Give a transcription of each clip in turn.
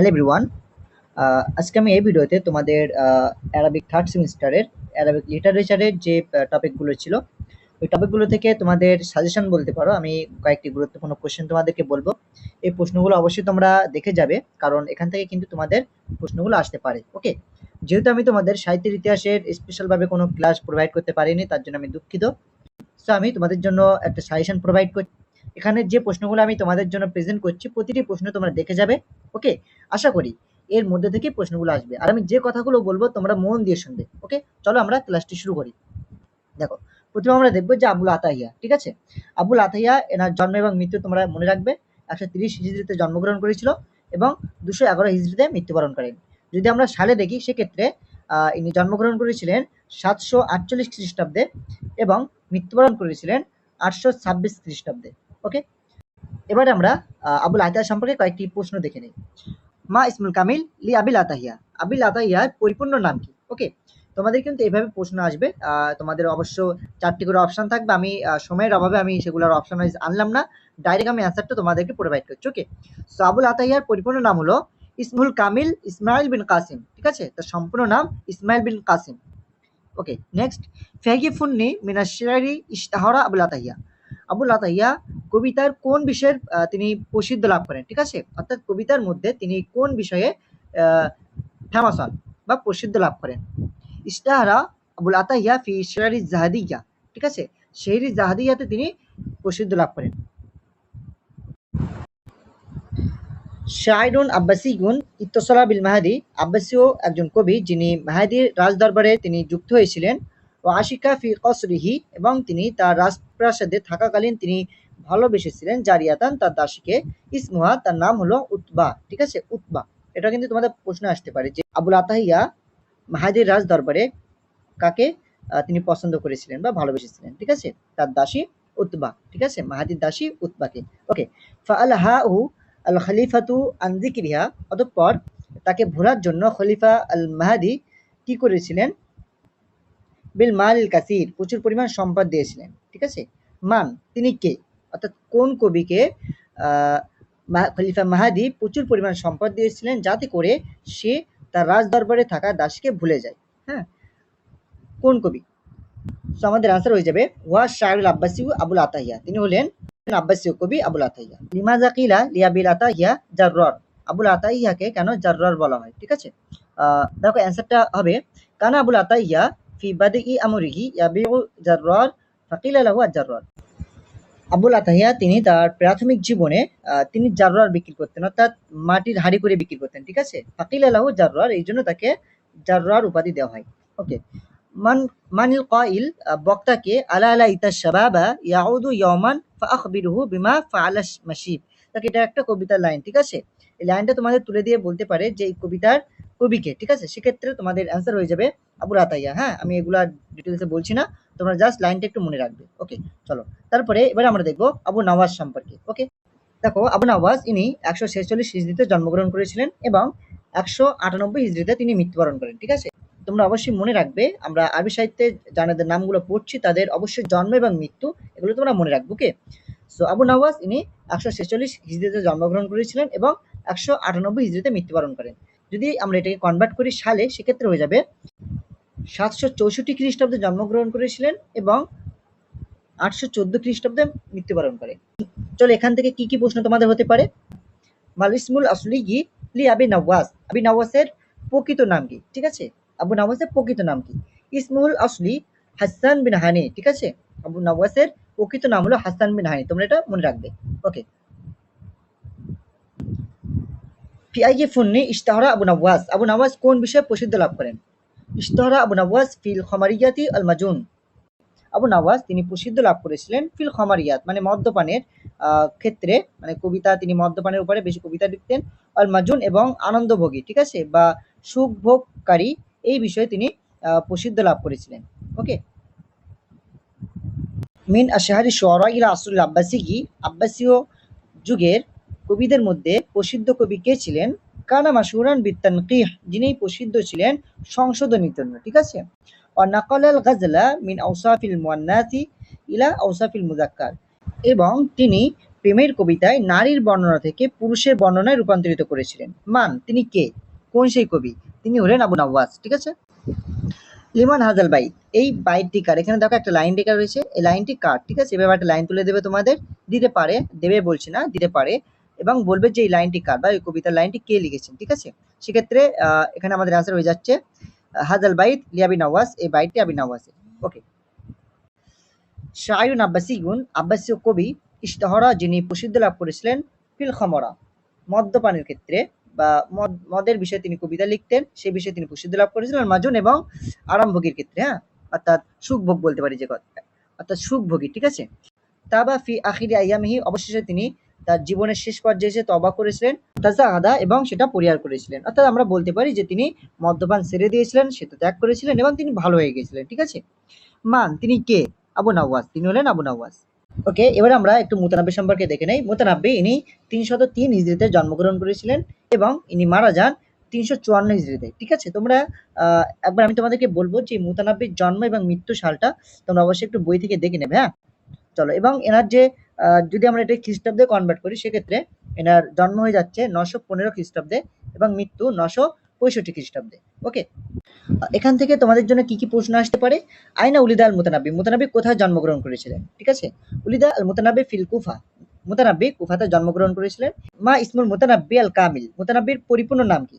Hello everyone আজকে আমি এই ভিডিওতে তোমাদের অ্যারাবিক থার্ড সেমিস্টারের অ্যারাবিক লিটারেচারের যে টপিকগুলো ছিল, ওই টপিকগুলো থেকে তোমাদের সাজেশন বলতে পারো। আমি কয়েকটি গুরুত্বপূর্ণ কোশ্চেন তোমাদেরকে বলব। এই প্রশ্নগুলো অবশ্যই তোমরা দেখে যাবে, কারণ এখান থেকে কিন্তু তোমাদের প্রশ্নগুলো আসতে পারে ওকে যেহেতু আমি তোমাদের সাহিত্যের ইতিহাসের স্পেশালভাবে কোনো ক্লাস প্রোভাইড করতে পারিনি, তার জন্য আমি দুঃখিত। সো আমি তোমাদের জন্য একটা সাজেশন প্রোভাইড করছি এখানে যে প্রশ্নগুলো আমি তোমাদের জন্য প্রেজেন্ট করছি, প্রতিটি প্রশ্ন তোমরা দেখে যাবে ওকে আশা করি এর মধ্যে থেকে প্রশ্নগুলো আসবে। আর আমি যে কথাগুলো বলব, তোমরা মন দিয়ে শুনবে ওকে চলো আমরা ক্লাসটি শুরু করি। দেখো, প্রথমে আমরা দেখব যে আবুল আতাহিয়া ঠিক আছে? আবুল আতাহিয়া এনার জন্ম এবং মৃত্যু তোমরা মনে রাখবে। একশো তিরিশ হিজড়িতে জন্মগ্রহণ করেছিল এবং দুশো এগারো হিজড়িতে মৃত্যুবরণ করেন। যদি আমরা সালে দেখি, সেক্ষেত্রে ইনি জন্মগ্রহণ করেছিলেন সাতশো আটচল্লিশ খ্রিস্টাব্দে এবং মৃত্যুবরণ করেছিলেন আটশো ছাব্বিশ খ্রিস্টাব্দে। ওকে এবারে আমরা আবুল আতাহিয়া সম্পর্কে কয়েকটি প্রশ্ন দেখে নিই। মা ইসমুল কামিল লি আবিল আতাহিয়া। আবিল আতাহিয়ার পরিপূর্ণ নাম কি? ওকে তোমাদের কিন্তু এইভাবে প্রশ্ন আসবে। তোমাদের অবশ্য চারটি করে অপশন থাকবে। আমি সময়ের অভাবে আমি সেগুলোর অপশান ওয়াইজ আনলাম না। ডাইরেক্ট আমি অ্যান্সারটা তোমাদেরকে প্রোভাইড করছি। ওকে সো আবুল আতাহিয়ার পরিপূর্ণ নাম হলো ইসমুল কামিল ইসমাইল বিন কাসিম। ঠিক আছে? তার সম্পূর্ণ নাম Ismail bin Qasim. Okay next ফেগিফুন্নি মিনাশারি ইশতাহরা আবুল আতাহিয়া। আবুল আতাহিয়া কবিতার কোন বিষয়ের তিনি প্রসিদ্ধ লাভ করেন, ঠিক আছে? অর্থাৎ কবিতার মধ্যে তিনি কোন বিষয়ে ফেমাস হন বা প্রসিদ্ধ লাভ করেন? ইস্তাহারা আবুল আতাহিয়া ফি শেয়ারি জাহাদিয়া, ঠিক আছে? শেহরি জাহাদিয়াতে তিনি প্রসিদ্ধ লাভ করেন। শায়রুন আব্বাসিগুন ইত্তসলা বিল মাহাদি, আব্বাসীয় একজন কবি যিনি মাহাদির রাজদরবারে তিনি যুক্ত হয়েছিলেন। ও আশিকা ফি কসরিহি এবং তিনি তার রাজপ্রাসাদে থাকাকালীন তিনি ভালোবেসেছিলেন জারিয়াতান, তার দাসীকে। ইসমুহা, তার নাম হলো উতবা, ঠিক আছে? উতবা। এটা কিন্তু তোমাদের প্রশ্ন আসতে পারে যে আবুল আতাহিয়া মাহাদির রাজ দরবারে কাকে তিনি পছন্দ করেছিলেন বা ভালোবেসেছিলেন, ঠিক আছে? তার দাসী উতবা, ঠিক আছে? মাহাদির দাসী উতবাকে। ওকে। ফাআলাহা উ আল খলিফাতু আনজিকিরিহা অতঃপর তাকে ভোলার জন্য খলিফা আল মাহাদি কি করেছিলেন? বিল মাল কাসির প্রচুর পরিমাণ সম্পদ দিয়েছিলেন, ঠিক আছে? মান, তিনি কে? অর্থাৎ কোন কবিকে খলিফা মাহাদি প্রচুর পরিমাণ সম্পদ দিয়েছিলেন যাতে করে সে তার রাজ দরবারে থাকা দাসকে ভুলে যায় হ্যাঁ? কোন কবি? তো আমাদের আনসার হয়ে যাবে, ওয়া শাহরুল আব্বাসিউ আবুল আতাহিয়া। তিনি হলেন আব্বাসীয় কবি আবুল আতাহিয়া। লিমাজা কিলা লিয়াবিল আতাহিয়া জারর আবুল আতাহিয়াকে কেন জারর বলা হয়, ঠিক আছে? দেখো অ্যান্সারটা হবে, কানা আবুল আতাহিয়া ফি বাদি আমরিহি ইয়াবিউ জারর ফাকিলা লাহু জারর আবুল আতাহিয়া তিনি তার প্রাথমিক জীবনে তিনি জাররার বিক্রি করতেন, অর্থাৎ মাটির হাড়ি করে বিক্রি করতেন, ঠিক আছে? ফাকিল আলাহু জাররার, এই জন্য তাকে জাররার উপাধি দেওয়া হয়। ওকে। মান, মানিল কাইল বক্তাকে, আলা আলা ইতা শাবাবা ইয়াউদু ইয়াওমান ফাআখবিরুহু বিমা ফাআলা মাশিব। তাকে এটা একটা কবিতার লাইন, ঠিক আছে? এই লাইনটা তোমাদের তুলে দিয়ে বলতে পারে যে এই কবিতার কবিকে ঠিক আছে? সেক্ষেত্রে তোমাদের অ্যান্সার হয়ে যাবে আবু আতাইয়া হ্যাঁ? আমি এগুলা ডিটেলসে বলছি না, তোমরা জাস্ট লাইনটা একটু মনে রাখবে ওকে চলো, তারপরে এবার আমরা দেখব আবু নওয়াজ সম্পর্কে ওকে দেখো, আবু নওয়াজ, ইনি একশো ছেচল্লিশ হিজড়িতে জন্মগ্রহণ করেছিলেন এবং একশো আটানব্বই হিজড়িতে তিনি মৃত্যুবরণ করেন, ঠিক আছে? তোমরা অবশ্যই মনে রাখবে, আমরা আরবি সাহিত্যে যাদের নামগুলো পড়ছি, তাদের অবশ্যই জন্ম এবং মৃত্যু, এগুলো তোমরা মনে রাখব ওকে সো আবু নওয়াজ, ইনি একশো ছেচল্লিশ হিজড়িতে জন্মগ্রহণ করেছিলেন এবং একশো আটানব্বই হিজড়িতে মৃত্যুবরণ করেন। যদি আমরা এটাকে কনভার্ট করি সালে, সেক্ষেত্রে হয়ে যাবে সাতশো চৌষট্টি খ্রিস্টাব্দে জন্মগ্রহণ করেছিলেন এবং আটশো চোদ্দ খ্রিস্টাব্দে মৃত্যুবরণ করে। চলো এখান থেকে কি কি প্রশ্ন তোমাদের হতে পারে? মাল ইসমুল আসলি কি লি আবি নওয়াজ। আবি নওয়াজের প্রকৃত নাম কি? ঠিক আছে? আবু নওয়াজের প্রকৃত নাম কি? ইসমুল আসলি হাসান বিন হানি। ঠিক আছে? আবু নওয়াজের প্রকৃত নাম হলো হাসান বিন হানি। তোমরা এটা মনে রাখবে। ওকে ফিআইয়ে ফুন্নি ইশতাহরা আবু নওয়াজ আবু নওয়াজ কোন বিষয়ে প্রসিদ্ধ লাভ করেন? ইশতাহারা আবু নওয়াজ ফিল খমারিয়াতি আল মাজুন আবু নওয়াজ তিনি প্রসিদ্ধ লাভ করেছিলেন ফিল খমারিয়াত মানে মদ্যপানের ক্ষেত্রে মানে কবিতা তিনি মদ্যপানের উপরে বেশি কবিতা লিখতেন। আল মাজুন এবং আনন্দভোগী, ঠিক আছে? বা সুখভোগকারী, এই বিষয়ে তিনি প্রসিদ্ধ লাভ করেছিলেন। ওকে মিন আশাহারি শোয়ারা ইলা আসরুল আব্বাসিগি আব্বাসীয় যুগের কবিদের মধ্যে প্রসিদ্ধ কবি কে ছিলেন? কানা মাসুরান বিত্তানকিহ যিনি প্রসিদ্ধ ছিলেন সংশোধনীর জন্য ঠিক আছে? ও নাকল আল গাজলা মিন আউসাফিল মুয়ান্নাতি ইলা আউসাফিল মুজাক্কার এবং তিনি প্রেমের কবিতায় নারীর বর্ণনা থেকে পুরুষের বর্ণনায় রূপান্তরিত করেছিলেন। মান, তিনি কে? কোন সেই কবি? তিনি হলেন আবু নাওয়াজ, ঠিক আছে? লিমান হাজাল বাইট এই বাইটটি কার? এখানে দেখো একটা লাইন রেখা রয়েছে। এই লাইনটি কার? ঠিক আছে? এভাবে একটা লাইন তুলে দেবে তোমাদের। দিতে পারে, দেবে বলছি না, দিতে পারে। এবং বলবে যে এই লাইনটি কার বা এই কবিতার লাইনটি কে লিখেছেন, ঠিক আছে? সেক্ষেত্রে এখানে আমাদের আনসার হয়ে যাচ্ছে হাজাল বাইত লিয়াবি নওয়াজ এই বাইটটি আবি নওয়াজের। ওকে শায়ুন আব্বাসিগুন আব্বাসীয় কবি ইশতাহরা, যিনি প্রসিদ্ধ লাভ করেছিলেন ফিল খমরা, মদ্যপানের ক্ষেত্রে বা মদ, মদের বিষয়ে তিনি কবিতা লিখতেন, সেই বিষয়ে তিনি প্রসিদ্ধ লাভ করেছিলেন মাজুন এবং আরামভোগীর ক্ষেত্রে হ্যাঁ? অর্থাৎ সুখভোগ বলতে পারি যে কথা অর্থাৎ সুখভোগী ঠিক আছে? তাবা ফি আখিরি আইয়ামিহি, অবশেষে তিনি তার জীবনের শেষ পর্যায়ে এসে তবা করেছিলেন আদা এবং সেটা পরিহার করেছিলেন। অর্থাৎ আমরা বলতে পারি যে তিনি মদ্যপান ছেড়ে দিয়েছিলেন, সেটা ত্যাগ করেছিলেন এবং তিনি ভালো হয়ে গেছিলেন, ঠিক আছে? মান, তিনি কে? আবু নওয়াজ, তিনি হলেন আবু নওয়াজ। ওকে, এবার আমরা একটু মুতানাব্বি সম্পর্কে দেখে নেই। মুতানাব্বি ইনি তিনশত তিন ইজরিতে জন্মগ্রহণ করেছিলেন এবং ইনি মারা যান তিনশো চুয়ান্ন হিজড়িতে, ঠিক আছে? তোমরা একবার আমি তোমাদেরকে বলব যে মুতানাব্বির জন্ম এবং মৃত্যু সালটা তোমরা অবশ্যই একটু বই থেকে দেখে নেবে হ্যাঁ? চলো, এবং এনার যে যদি আমরা এটা খ্রিস্টাব্দে কনভার্ট করি, সেক্ষেত্রে এনার জন্ম হয়ে যাচ্ছে নশো পনেরো খ্রিস্টাব্দে এবং মৃত্যু নশো পঁয়ষট্টি খ্রিস্টাব্দে। ওকে এখান থেকে তোমাদের জন্য কি কি প্রশ্ন আসতে পারে? আইনা উলিদা আল মুতানাব্বি মুতানাব্বি কোথায় জন্মগ্রহণ করেছিলেন? ঠিক আছে? উলিদা আল মুতানাব্বি ফিল কুফা। মুতানাব্বি কুফাতে জন্মগ্রহণ করেছিলেন। মা ইসমুল মুতানাব্বি আল কামিল মুতানাব্বির পরিপূর্ণ নাম কি?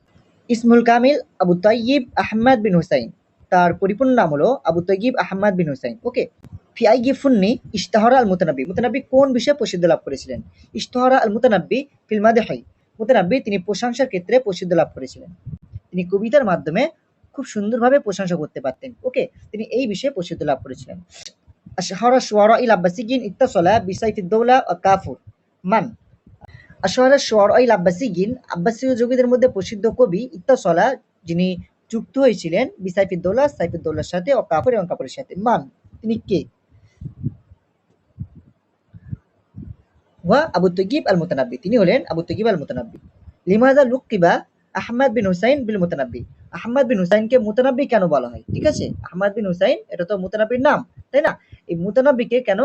ইসমুল কামিল আবু তাইয়িব আহমদ বিন হুসাইন। তার পরিপূর্ণ নাম হলো আবু তাইয়িব আহমদ বিন হুসাইন। ওকে ফিআই গিফুন্নি আল কোন বিষয়ে প্রসিদ্ধ লাভ করেছিলেন? আল মুতানাব্বি ফিল মাদেহাই মুতানাব্বি তিনি প্রশংসার ক্ষেত্রে প্রসিদ্ধ লাভ করেছিলেন। তিনি কবিতার মাধ্যমে খুব সুন্দরভাবে প্রশংসা করতে পারতেন। ওকে, তিনি এই বিষয়ে প্রসিদ্ধ লাভ করেছিলেন। আশহারা ইল ইত্তাসলা কাফুর। মান, আশহারা শুয়ারা ইল আব্বাসিগিন আব্বাসীয় যোগীদের মধ্যে প্রসিদ্ধ কবি ইত্তাসলা, যিনি যুক্ত হয়েছিলেন বিসাইফিদ্দৌলা সাইফুদ্দৌলার সাথে ও কাফর এবং কাপড়ের সাথে। মান, তিনি কে? ওয়া আবু তগিব আল মুতানাব্বি তিনি হলেন আবু তগিব আল মুতানাব্বি লিমাজা লুকিবা আহমদ বিন হুসাইন বিল মুতানাব্বি আহমদ বিন হুসাইনকে মুতানাব্বি কেন বলা হয়? ঠিক আছে? আহমদ বিন হুসাইন এটা তো মুতানাব্বির নাম, তাই না? এই মুতানাব্বিকে কেন,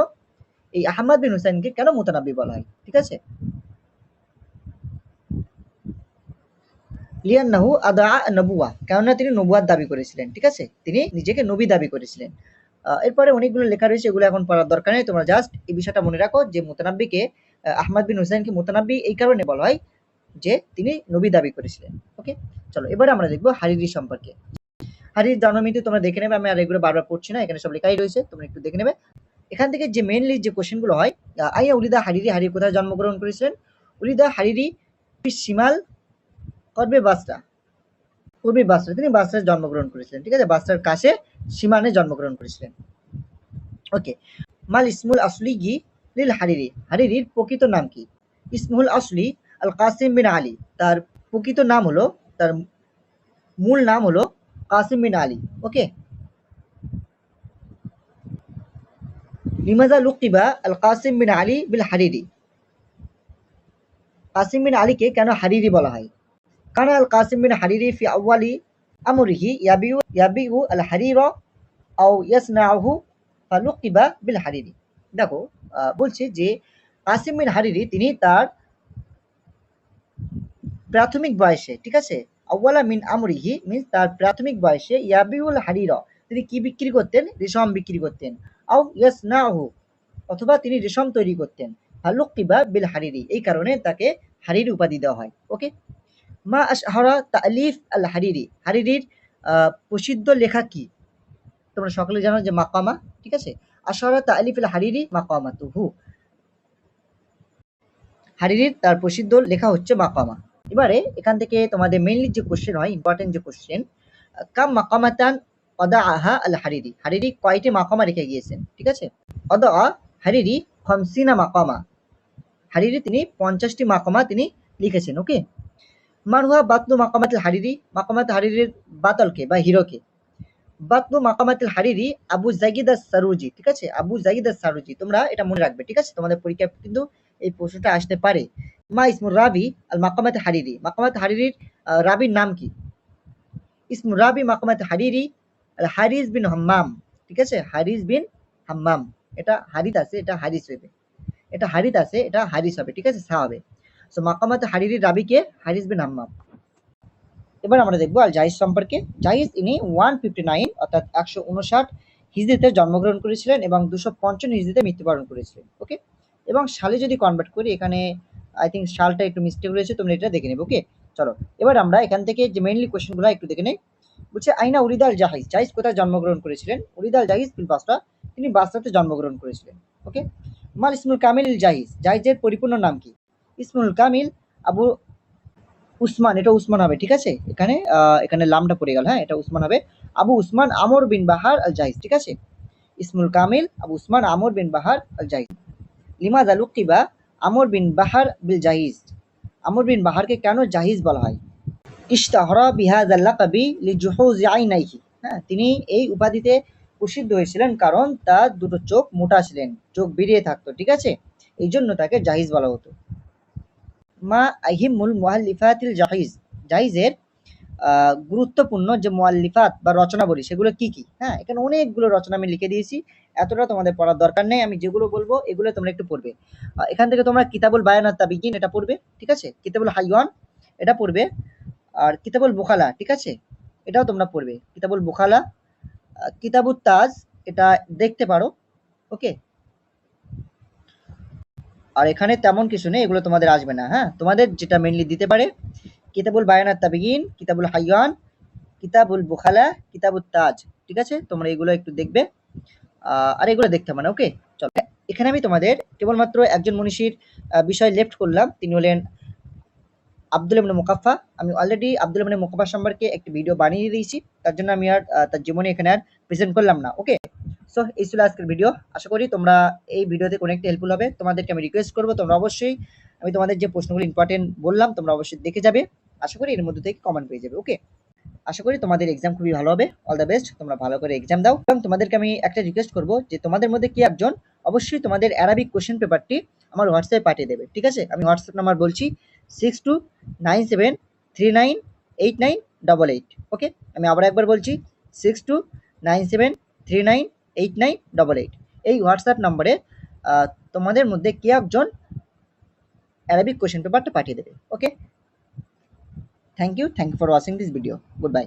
এই আহমদ বিন হুসাইনকে কেন মুতানাব্বি বলা হয়? ঠিক আছে? লিয়ান্নাহু আদা নবুয়া কেননা তিনি নবুয়ার দাবি করেছিলেন, ঠিক আছে? তিনি নিজেকে নবী দাবি করেছিলেন। এরপরে অনেকগুলো লেখা রয়েছে এগুলো এখন পড়ার দরকার নেই। তোমরা জাস্ট এই বিষয়টা মনে রাখো যে মুতানাব্বিকে আহ, আহমদ বিন হুসাইনকে মুতানাব্বি এই কারণে বলা হয় যে তিনি নবী দাবি করেছিলেন। ওকে চলো এবারে আমরা দেখব হারিরি সম্পর্কে। হারির জন্মমৃত্যু তোমরা দেখে নেবে আমি আর এগুলো বারবার পড়ছি না এখানে সব লেখাই রয়েছে তোমরা একটু দেখে নেবে। এখান থেকে যে মেনলি যে কোশ্চেনগুলো হয় আইয়া উলিদা হারিরি হারির কোথায় জন্মগ্রহণ করেছিলেন? উলিদা হারিরি সিমাল করবে বাসরা। পূর্বী বাসরা তিনি বাসরায় জন্মগ্রহণ করেছিলেন, ঠিক আছে? বাসরার কাছে সীমানে জন্মগ্রহণ করেছিলেন। ওকে মাল ইসমুল আসলি গি লিল হারিরি। হারিরির প্রকৃত নাম কি? ইসমুল আসলি আল কাসিম বিন আলী। তার প্রকৃত নাম হলো, তার মূল নাম হলো কাসিম বিন আলী। ওকে লিমাজা লুকিবা আল কাসিম বিন আলী বিল হারিরি। কাসিম বিন আলীকে কেন হারিরি বলা হয়? কানা আল কাসিম বিন হারিরি ফি আউয়ালি আমরিহি ইয়াবিউ ইয়াবিউ আল হারিরা আও ইয়াসনাহু ফালুকিবা বিল হারিরি দেখো বলছে যে কাসিম বিন হারিরি, তিনি তার প্রাথমিক বয়সে, ঠিক আছে? আউয়ালা মিন আমরিহি মিন্স তার প্রাথমিক বয়সে ইয়াবিউল হারিরা, তিনি কি বিক্রি করতেন? রেশম বিক্রি করতেন। আও ইয়াসনাহু, অথবা তিনি রেশম তৈরি করতেন। ফালুকিবা বিল হারিরি, এই কারণে তাকে হারিরি উপাধি দেওয়া হয়। ওকে? মা আশহারা তালিফ আল হারিরি হারিরির প্রসিদ্ধ লেখা কি? তোমরা সকলে জানো যে মাকামা, ঠিক আছে? আশহারা তালিফ আল হারিরি মাকামা তুহু হারিরির তার প্রসিদ্ধ লেখা হচ্ছে মাকামা। এবারে এখান থেকে তোমাদের মেইনলি যে কোশ্চেন হয় ইম্পর্টেন্ট যে কোশ্চেন কাম মাকামাতান অদা আহা আল হারিরি হারিরি কয়টি মাকামা রেখে গিয়েছেন, ঠিক আছে? অদা হারিরি খমসিনা মাকামা। হারিরি তিনি পঞ্চাশটি মাকামা তিনি লিখেছেন ওকে মানহুয়া বাতনু মাকামাতিল হারিরি মাকামাত হারিরির বাতলকে বা হিরোকে। বাতনু মাকামাতিল হারিরি আবু জাগিদ সারুজি ঠিক আছে? আবু জাগিদ সারুজি তোমরা এটা মনে রাখবে, ঠিক আছে? তোমাদের পরীক্ষায় কিন্তু এই প্রশ্নটা আসতে পারে। মা ইসমুর রাবি আল মাকামাত হারিরি মাকামাত হারিরির রাবির নাম কি? ইসমুর রাবি মাকামাত হারিরি আল হারিস বিন হাম্মাম, ঠিক আছে? হারিস বিন হাম্মাম, এটা হারিস আছে, এটা হারিস হইবে এটা হারিত আছে, এটা হারিস হবে, ঠিক আছে? সা হবে। সো মাকামাত হারিরির রাবি কে হারিস বিন হাম্মাম এবার আমরা দেখব আল জাহিজ সম্পর্কে। জাহিজ ইনি ওয়ান ফিফটি নাইন অর্থাৎ একশো উনষাট হিজড়িতে জন্মগ্রহণ করেছিলেন এবং দুশো পঞ্চান্ন হিজড়িতে মৃত্যুবরণ করেছিলেন ওকে এবং সালে যদি কনভার্ট করি, এখানে আই থিঙ্ক সালটা একটু মিস্টেক রয়েছে, তোমরা এটা দেখে নেবে ওকে চলো, এবার আমরা এখান থেকে যে মেইনলি কোয়েশ্চেনগুলো একটু দেখে নেই। বলছে, আইনা উরিদাল জাহিজ জাহিজ কোথায় জন্মগ্রহণ করেছিলেন? উরিদাল জাহিজ বিল বাসরা, তিনি বাসরাতে জন্মগ্রহণ করেছিলেন ওকে মাল ইসমুল কামিল জাহিজ, জাহিজের পরিপূর্ণ নাম কি? ইসমুল কামিল, আবু উসমান, এটা উসমান হবে, ঠিক আছে? এখানে এখানে লামটা পড়ে গেল হ্যাঁ এটা উসমান হবে। আবু উসমান আমর বিন বাহার আল জাহিজ ঠিক আছে? ইসমুল কামিল, আবু উসমান আমর বিন বাহার আল জাহিজ লিমাদ আল উক্তিবা আমর বিন বাহার বিল জাহিজ আমর বিন বাহারকে কেন জাহিজ বলা হয়? ইশতাহরা বিহাদ আল্লাহ কবি লিজুহুজ আইনাইহি। হ্যাঁ তিনি এই উপাধিতে প্রসিদ্ধ হয়েছিলেন কারণ তার দুটো চোখ মোটা ছিলেন, চোখ বেরিয়ে থাকতো, ঠিক আছে? এই জন্য তাকে জাহিজ বলা হতো। মা আহিমুল মুআল্লিফাতিল জাহিজ জাহিজের গুরুত্বপূর্ণ যে মুআল্লিফাত বা রচনাবলী সেগুলো কি কি? হ্যাঁ এখানে অনেকগুলো রচনা আমি লিখে দিয়েছি। এতটা তোমাদের পড়ার দরকার নেই আমি যেগুলো বলব এগুলো তোমরা একটু পড়বে। এখান থেকে তোমরা কিতাবুল বায়ানাত তাবিকিন এটা পড়বে ঠিক আছে? কিতাবুল হাইওয়ান এটা পড়বে আর কিতাবুল বুখালা ঠিক আছে? এটাও তোমরা পড়বে কিতাবুল বুখালা। আহ, কিতাবুত তাজ এটা দেখতে পারো ওকে? আর এখানে তেমন কিছু নেই, এগুলো তোমাদের আসবে না হ্যাঁ? তোমাদের যেটা মেনলি দিতে পারে, কিতাবুল বায়ানাত তাবিগিন কিতাবুল হাইয়ান, কিতাবুল বুখালা কিতাবুল তাজ, ঠিক আছে? তোমরা এগুলো একটু দেখবে। আর এগুলো দেখতে হবে না ওকে চলো। এখানে আমি তোমাদের কেবলমাত্র একজন মনীষীর বিষয় লেফট করলাম। তিনি হলেন আব্দুল ইবনে মুকাফা আমি অলরেডি আব্দুল ইবনে মুকাফা সম্পর্কে একটি ভিডিও বানিয়ে দিয়েছি। তার জন্য আমি আর তার জীবনে এখানে আর প্রেজেন্ট করলাম না ওকে সো এই ছিল আজকের ভিডিও আশা করি তোমরা এই ভিডিওতে কোনো একটা হেল্পফুল হবে। তোমাদেরকে আমি রিকোয়েস্ট করব, তোমরা অবশ্যই আমি তোমাদের যে প্রশ্নগুলো ইম্পর্টেন্ট বললাম, তোমরা অবশ্যই দেখে যাবে। আশা করি এর মধ্যে থেকে কমেন্ট পেয়ে যাবে ওকে আশা করি তোমাদের এক্সাম খুবই ভালো হবে। অল দ্য বেস্ট তোমরা ভালো করে এক্সাম দাও। এবং তোমাদেরকে আমি একটা রিকোয়েস্ট করব যে তোমাদের মধ্যে কি একজন, অবশ্যই তোমাদের অ্যারাবিক কোশ্চেন পেপারটি আমার হোয়াটসঅ্যাপে পাঠিয়ে দেবে, ঠিক আছে? আমি হোয়াটসঅ্যাপ নাম্বার বলছি six two nine seven three nine eight nine double eight okay আমি আবার একবার বলছি six two nine seven three nine eight nine double eight এই হোয়াটসঅ্যাপ নম্বরে তোমাদের মধ্যে কে একজন অ্যারাবিক কোয়েশ্চেন পেপারটা পাঠিয়ে দেবে okay thank you thank you for watching this video goodbye